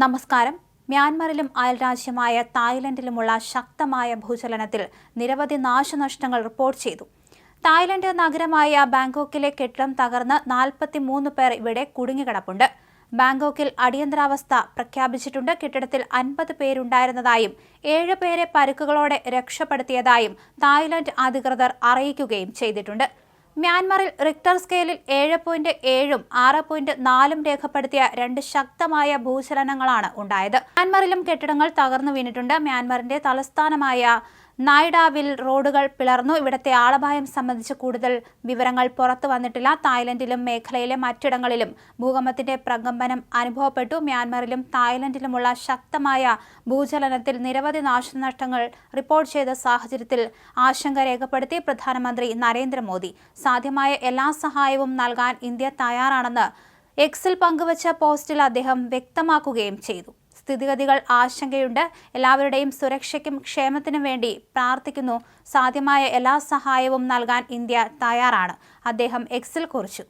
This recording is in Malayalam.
നമസ്കാരം. മ്യാൻമറിലും അയൽരാജ്യമായ തായ്ലൻഡിലുമുള്ള ശക്തമായ ഭൂചലനത്തിൽ നിരവധി നാശനഷ്ടങ്ങൾ റിപ്പോർട്ട് ചെയ്തു. തായ്ലൻഡ് നഗരമായ ബാങ്കോക്കിലെ കെട്ടിടം തകർന്ന് നാൽപ്പത്തിമൂന്ന് പേർ ഇവിടെ കുടുങ്ങിക്കിടപ്പുണ്ട്. ബാങ്കോക്കിൽ അടിയന്തരാവസ്ഥ പ്രഖ്യാപിച്ചിട്ടുണ്ട്. കെട്ടിടത്തിൽ അൻപത് പേരുണ്ടായിരുന്നതായും ഏഴ് പേരെ പരുക്കുകളോടെ രക്ഷപ്പെടുത്തിയതായും തായ്ലൻഡ് അധികൃതർ അറിയിക്കുകയും ചെയ്തിട്ടുണ്ട്. മ്യാൻമറിൽ റിക്ടർ സ്കെയിലിൽ ഏഴ് പോയിന്റ് ഏഴും ആറ് പോയിന്റ് നാലും രേഖപ്പെടുത്തിയ രണ്ട് ശക്തമായ ഭൂചലനങ്ങളാണ് ഉണ്ടായത്. മ്യാൻമറിലും കെട്ടിടങ്ങൾ തകർന്നു വീണിട്ടുണ്ട്. മ്യാൻമറിന്റെ തലസ്ഥാനമായ നായിഡാവിൽ റോഡുകൾ പിളർന്നു. ഇവിടത്തെ ആളപായം സംബന്ധിച്ച് കൂടുതൽ വിവരങ്ങൾ പുറത്തു വന്നിട്ടില്ല. തായ്ലൻഡിലും മേഖലയിലെ മറ്റിടങ്ങളിലും ഭൂകമ്പത്തിന്റെ പ്രകമ്പനം അനുഭവപ്പെട്ടു. മ്യാൻമറിലും തായ്ലൻഡിലുമുള്ള ശക്തമായ ഭൂചലനത്തിൽ നിരവധി നാശനഷ്ടങ്ങൾ റിപ്പോർട്ട് ചെയ്ത സാഹചര്യത്തിൽ ആശങ്ക രേഖപ്പെടുത്തി പ്രധാനമന്ത്രി നരേന്ദ്രമോദി. സാധ്യമായ എല്ലാ സഹായവും നൽകാൻ ഇന്ത്യ തയ്യാറാണെന്ന് എക്സിൽ പങ്കുവച്ച പോസ്റ്റിൽ അദ്ദേഹം വ്യക്തമാക്കുകയും ചെയ്തു. സ്ഥിതിഗതികൾ ആശങ്കയുണ്ട്. എല്ലാവരുടെയും സുരക്ഷയ്ക്കും ക്ഷേമത്തിനും വേണ്ടി പ്രാർത്ഥിക്കുന്നു. സാധ്യമായ എല്ലാ സഹായവും നൽകാൻ ഇന്ത്യ തയ്യാറാണ്. അദ്ദേഹം എക്സിൽ കുറിച്ചു.